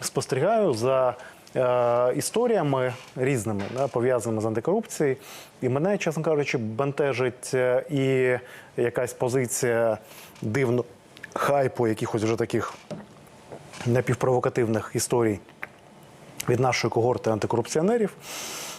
спостерігаю за е, історіями різними, да, пов'язаними з антикорупцією. І мене, чесно кажучи, бентежить е, і якась позиція дивно хайпу, якихось вже таких напівпровокативних історій від нашої когорти антикорупціонерів.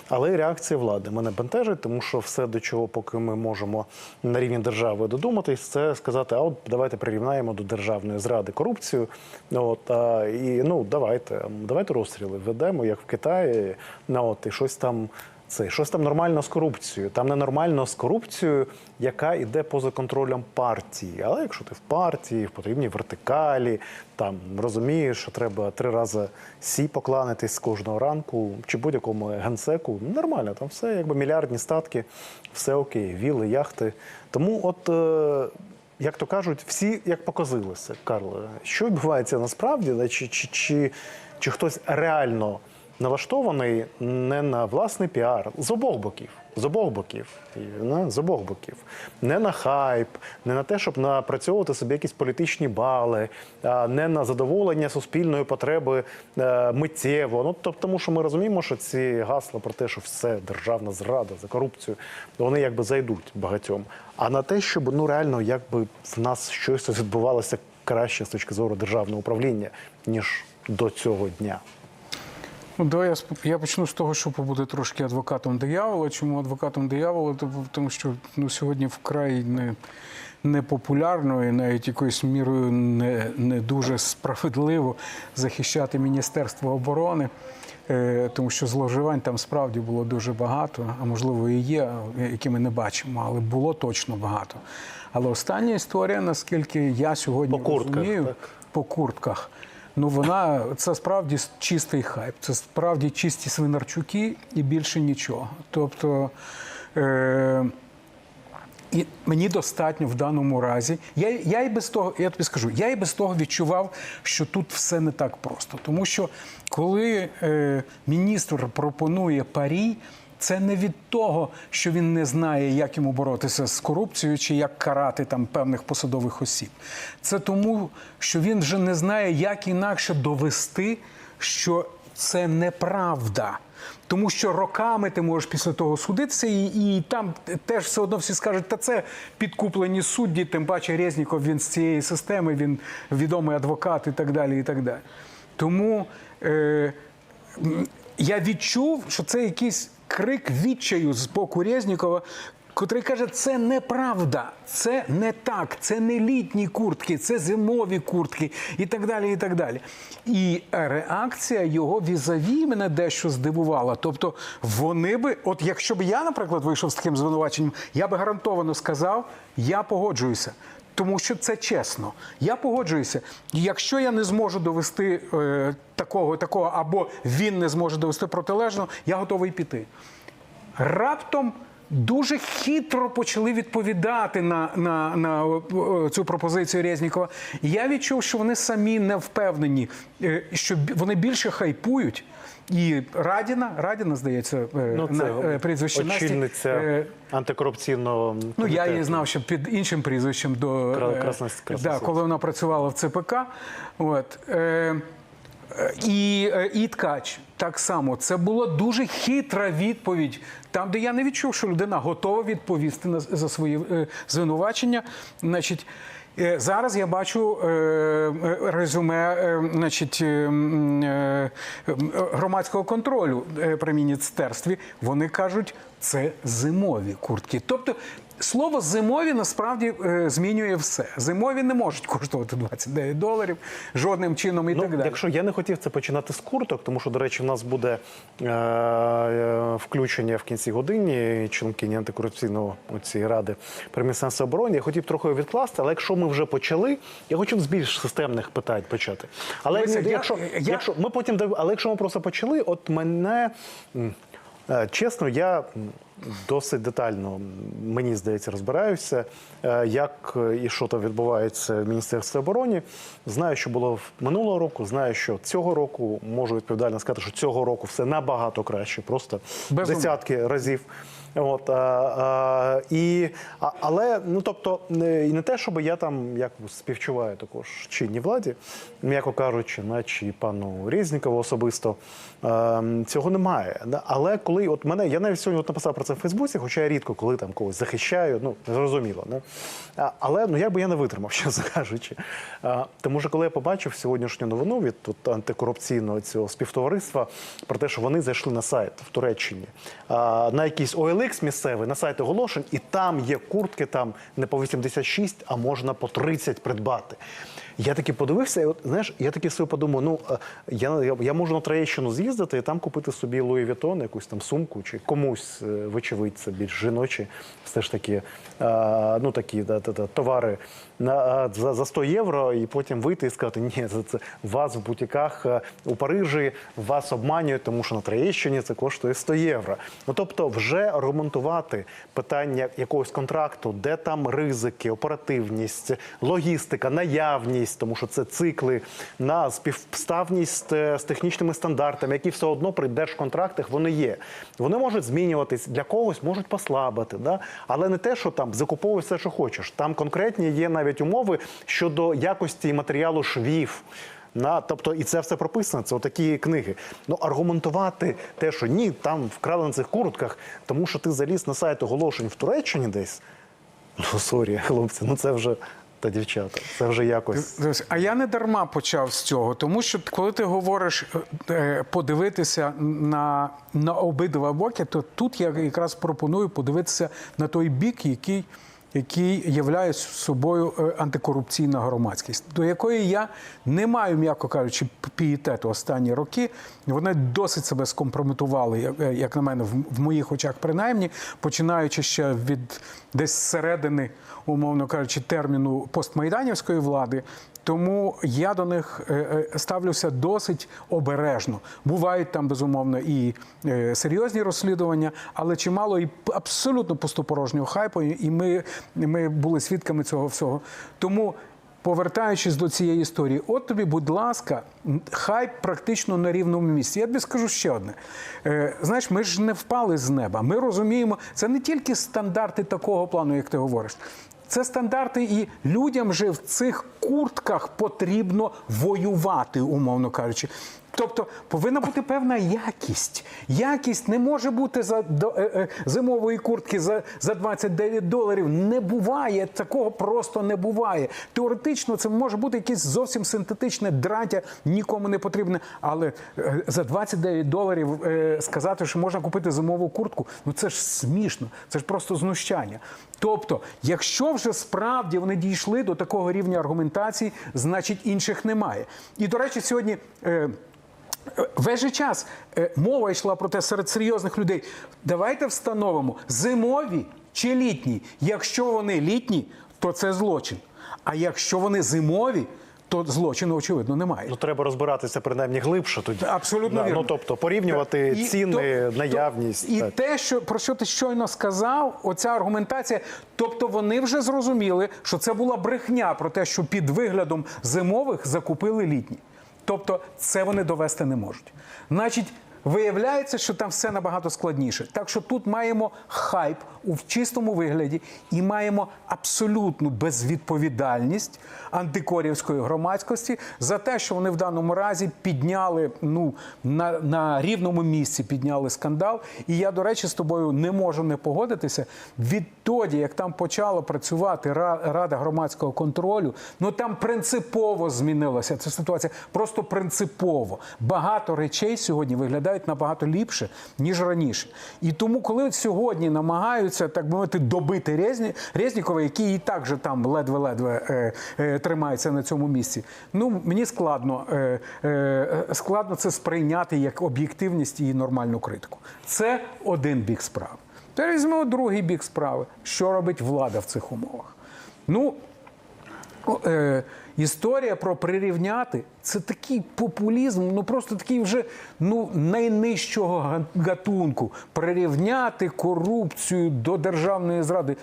Але і реакція влади мене бентежить, тому що все, до чого поки ми можемо на рівні держави додуматись, це сказати: а от давайте прирівнаємо до державної зради корупцію. От а, і ну давайте, давайте розстріли ведемо, як в Китаї. на от і щось там. Це щось там нормально з корупцією. Там ненормально з корупцією, яка йде поза контролем партії. Але якщо ти в партії, в потрібній вертикалі, там розумієш, що треба три рази сі покланитись з кожного ранку, чи будь-якому генсеку, нормально, там все якби мільярдні статки, все окей, віли, яхти. Тому, от е, як то кажуть, всі як показилися, Карло, що відбувається насправді, чи, чи, чи, чи хтось реально налаштований не на власний піар з обох боків. З обох боків, з обох боків, не на хайп, не на те, щоб напрацьовувати собі якісь політичні бали, а не на задоволення суспільної потреби е, миттєво. Ну тобто, тому що ми розуміємо, що ці гасла про те, що все державна зрада за корупцію, вони якби зайдуть багатьом. А на те, щоб ну реально якби в нас щось відбувалося краще з точки зору державного управління, ніж до цього дня. Ну, давай я, сп- я почну з того, що побуде трошки адвокатом диявола. Чому адвокатом диявола? Тому що ну, сьогодні вкрай не, непопулярно і навіть якоюсь мірою не, не дуже справедливо захищати Міністерство оборони. Е, Тому що зловживань там справді було дуже багато, а можливо і є, які ми не бачимо, але було точно багато. Але остання історія, наскільки я сьогодні По куртках, розумію, так? по куртках. Ну, вона це справді чистий хайп, це справді чисті свинарчуки і більше нічого. Тобто. Е- і мені достатньо в даному разі. Я, я і без того, я тобі скажу, я і без того відчував, що тут все не так просто. Тому що коли е, міністр пропонує парі, це не від того, що він не знає, як йому боротися з корупцією чи як карати там певних посадових осіб. Це тому, що він вже не знає, як інакше довести, що це неправда. Тому що роками ти можеш після того судитися, і, і там теж все одно всі скажуть, та це підкуплені судді, тим паче Резніков, він з цієї системи, він відомий адвокат і так далі. і так далі. Тому е, я відчув, що це якийсь крик відчаю з боку Резнікова, котрий каже, це неправда, це не так, це не літні куртки, це зимові куртки і так далі. І так далі. І реакція його візаві мене дещо здивувала. Тобто, вони би, от якщо б я, наприклад, вийшов з таким звинуваченням, я би гарантовано сказав, я погоджуюся. Тому що це чесно. Я погоджуюся. Якщо я не зможу довести е, такого, такого, або він не зможе довести протилежного, я готовий піти раптом дуже хитро почали відповідати на, на, на е, цю пропозицію Резнікова. Я відчув, що вони самі не впевнені, е, що вони більше хайпують. І Радіна, Радіна, здається, е, Ну, це прізвище очільниця Е, антикорупційного Ну, я її знав ще під іншим прізвищем до Кра- е, да, коли вона працювала в ЦПК. От. І, і ткач так само. Це була дуже хитра відповідь, там, де я не відчув, що людина готова відповісти на, за свої е, звинувачення. Значить, е, зараз я бачу е, е, резюме е, значить, е, м, е, громадського контролю е, при міністерстві. Вони кажуть, це зимові куртки. Тобто Слово зимові насправді е, змінює все. Зимові не можуть коштувати 29 доларів жодним чином і Ну, так далі. якщо я не хотів це починати з курток, тому що, до речі, в нас буде е- е, включення в кінці годині членкині антикорупційного цієї ради при Міністерстві оборони. Я хотів трохи відкласти, але якщо ми вже почали, я хочу з більш системних питань почати. Але Дивися, ну, я- якщо, я- якщо ми потім але якщо ми просто почали, от мене чесно, я. досить детально, мені здається, розбираюся, е, як е, і що там відбувається в Міністерстві оборони. Знаю, що було в минулого року, знаю, що цього року можу відповідально сказати, що цього року все набагато краще, просто Безумно. десятки разів. От, а, а, і, а, але, ну тобто, не, і не те, щоб я там як співчуваю також чинній владі, м'яко кажучи, наче пану Резнікову особисто а, цього немає. Але коли от мене, я навіть сьогодні от написав про це в Фейсбуці, хоча я рідко коли там когось захищаю, ну зрозуміло. А, але ну як би я не витримав, чесно кажучи. А, тому що коли я побачив сьогоднішню новину від тут антикорупційного цього співтовариства про те, що вони зайшли на сайт в Туреччині а, на якийсь OLX місцевий, на сайт оголошень, і там є куртки там не по 86, а можна по 30 придбати. Я таки подивився, і от знаєш, я таки собі подумав, ну е, я, я, я можу на Троєщину з'їздити і там купити собі Луї Вітон, якусь там сумку, чи комусь, е, вочевидь, це більш жіночі, все ж таки, е, ну такі да, да, да, товари на, за, за 100 євро, і потім вийти і сказати, ні, це, це вас в бутіках у Парижі вас обманюють, тому що на Троєщині це коштує 100 євро. Ну тобто, вже аргументувати питання якогось контракту, де там ризики, оперативність, логістика, наявність, тому що це цикли на співставність е, з технічними стандартами, які все одно при держконтрактах вони є. Вони можуть змінюватись для когось, можуть послабити, да? але не те, що там закуповуй все, що хочеш. Там конкретні є навіть умови щодо якості матеріалу швів. На, тобто, і це все прописано, це отакі книги. Ну, аргументувати те, що ні, там вкрали на цих куртках, тому що ти заліз на сайт оголошень в Туреччині десь. Ну, сорі, хлопці, ну це вже та дівчата, це вже якось. А я не дарма почав з цього, тому що коли ти говориш е, подивитися на, на обидва боки, то тут я якраз пропоную подивитися на той бік, який, який являє собою е, антикорупційна громадськість, до якої я не маю, м'яко кажучи, пієтету останні роки. Вони досить себе скомпрометували, як- е, на мене, в, в моїх очах, принаймні, починаючи ще від десь середини, умовно кажучи, терміну постмайданівської влади. Тому я до них е, е, ставлюся досить обережно. Бувають там безумовно і е, серйозні розслідування, але чимало і абсолютно пустопорожнього хайпу, і ми, ми були свідками цього всього. Тому. Повертаючись до цієї історії, от тобі, будь ласка, м, хайп практично на рівному місці. Я тобі скажу ще одне. Знаєш, ми ж не впали з неба. Ми розуміємо, це не тільки стандарти такого плану, як ти говориш. Це стандарти, і людям же в цих куртках потрібно воювати, умовно кажучи. Тобто повинна бути певна якість. Якість не може бути за до, е, е, зимової куртки за, за 29 доларів. Не буває такого просто не буває. Теоретично це може бути якесь зовсім синтетичне драття, нікому не потрібне. Але е, за 29 доларів е, сказати, що можна купити зимову куртку, ну це ж смішно, це ж просто знущання. Тобто, якщо вже справді вони дійшли до такого рівня аргументації, значить інших немає. І до речі, сьогодні. Е, Весь же час е, мова йшла про те серед серйозних людей. Давайте встановимо зимові чи літні. Якщо вони літні, то це злочин. А якщо вони зимові, то злочину очевидно немає. Ну, треба розбиратися принаймні глибше тоді. Абсолютно Да, вірно. Ну, тобто порівнювати І ціни, то- наявність. і так. те, що про що ти щойно сказав, оця аргументація. Тобто вони вже зрозуміли, що це була брехня про те, що під виглядом зимових закупили літні. Тобто, це вони довести не можуть. Значить. Виявляється, що там все набагато складніше. Так що тут маємо хайп у чистому вигляді і маємо абсолютну безвідповідальність антикорівської громадськості за те, що вони в даному разі підняли ну на, на рівному місці підняли скандал. І я, до речі, з тобою не можу не погодитися. Відтоді, як там почала працювати Ра- Рада громадського контролю, ну там принципово змінилася ця ситуація. Просто принципово. Багато речей сьогодні виглядають набагато ліпше, ніж раніше. І тому, коли сьогодні намагаються, так би мовити, добити Резні, Резнікова, який і так же там ледве-ледве е, е, тримається на цьому місці, ну мені складно, е, е, складно це сприйняти як об'єктивність і нормальну критику. Це один бік справи. Тепер візьмемо другий бік справи. Що робить влада в цих умовах? Ну, Е, історія про прирівняти Це такий популізм, ну просто такий вже ну найнижчого га- гатунку. Прирівняти корупцію до державної зради.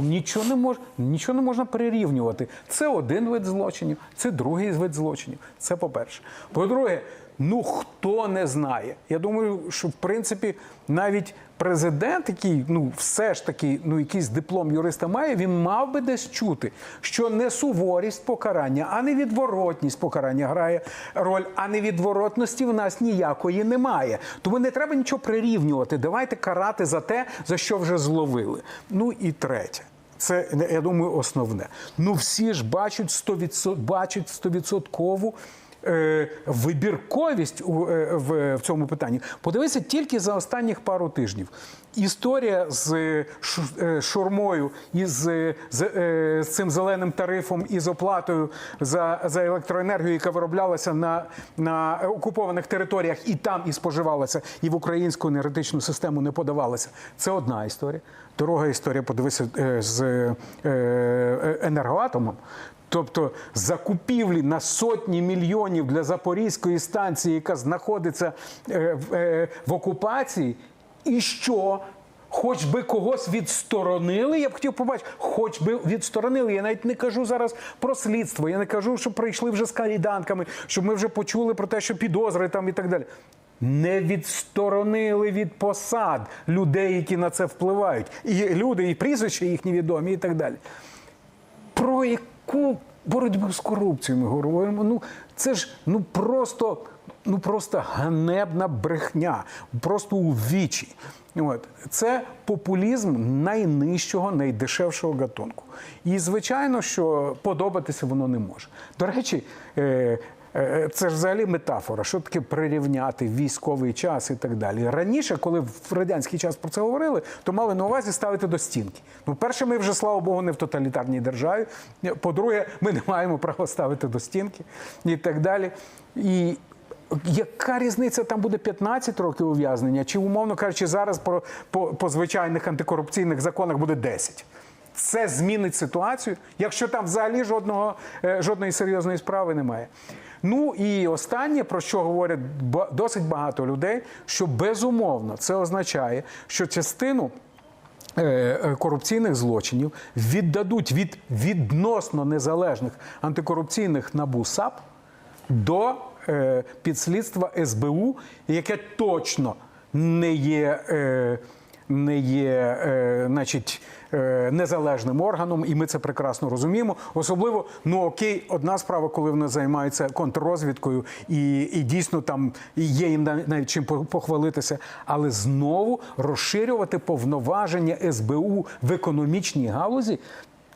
Нічого не мож, нічого не можна прирівнювати. Це один вид злочинів, це другий вид злочинів. Це по-перше. По-друге, ну хто не знає. Я думаю, що в принципі навіть президент, який ну все ж таки ну якийсь диплом юриста має, він мав би десь чути, що не суворість покарання, а не відворотність покарання грає роль, а невідворотності в нас ніякої немає. Тому не треба нічого прирівнювати. Давайте карати за те, за що вже зловили. Ну і третє. Це я думаю, основне. Ну всі ж бачать 100%, бачать стовідсоткову вибірковість у, е, в, цьому питанні. Подивися тільки за останніх пару тижнів. Історія з е, шу- е, шурмою і з, з, е, з цим зеленим тарифом і з оплатою за, за електроенергію, яка вироблялася на, на окупованих територіях, і там і споживалася, і в українську енергетичну систему не подавалася. Це одна історія. Друга історія, подивися, е, з е, е, енергоатомом. Тобто закупівлі на сотні мільйонів для Запорізької станції, яка знаходиться е, в, е, в окупації, і що? Хоч би когось відсторонили, я б хотів побачити, хоч би відсторонили. Я навіть не кажу зараз про слідство. Я не кажу, що прийшли вже з кайданками, щоб ми вже почули про те, що підозри там і так далі. Не відсторонили від посад людей, які на це впливають. І люди, і прізвища їхні відомі, і так далі. Про яку боротьбу з корупцією ми говоримо? Ну це ж ну просто, ну просто ганебна брехня, просто у вічі. От. Це популізм найнижчого, найдешевшого гатунку. І звичайно, що подобатися воно не може. До речі, Е, Це ж взагалі метафора, що таке прирівняти військовий час і так далі. Раніше, коли в радянський час про це говорили, то мали на увазі ставити до стінки. Ну, перше, ми вже, слава Богу, не в тоталітарній державі. По-друге, ми не маємо права ставити до стінки і так далі. І яка різниця там буде 15 років ув'язнення, чи, умовно кажучи, зараз по, по, по звичайних антикорупційних законах буде 10? Це змінить ситуацію, якщо там взагалі жодного, е, жодної серйозної справи немає. Ну і останнє, про що говорять досить багато людей, що безумовно це означає, що частину е, е, корупційних злочинів віддадуть від відносно незалежних антикорупційних набу САП до підслідства СБУ, яке точно не є. Не є, е, значить, е, незалежним органом, і ми це прекрасно розуміємо. Особливо, ну окей, одна справа, коли вони займаються контррозвідкою, і, і дійсно там є їм навіть чим по- похвалитися, але знову розширювати повноваження СБУ в економічній галузі.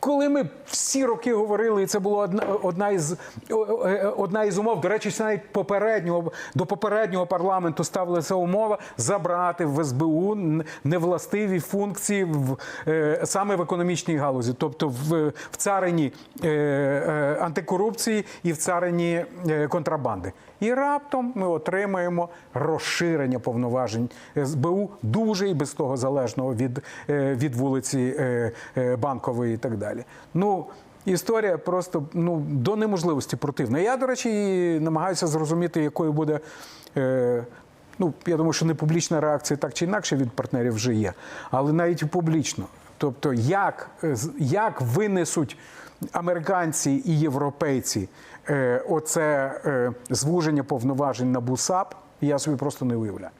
Коли ми всі роки говорили, і це була одна, одна із е, одна із умов. До речі, навіть попереднього до попереднього парламенту ставилася умова забрати в СБУ невластиві функції в е, саме в економічній галузі, тобто в, в царині е, е, антикорупції і в царині е, контрабанди. І раптом ми отримаємо розширення повноважень СБУ дуже і без того залежного від, е, від вулиці е, е, банкової і так далі. Ну, історія просто ну, до неможливості противна. Я, до речі, намагаюся зрозуміти, якою буде. Е, Ну, я думаю, що не публічна реакція так чи інакше від партнерів вже є, але навіть публічно. Тобто, як, е, як винесуть американці і європейці е, оце е, звуження повноважень на БУСАП, я собі просто не уявляю.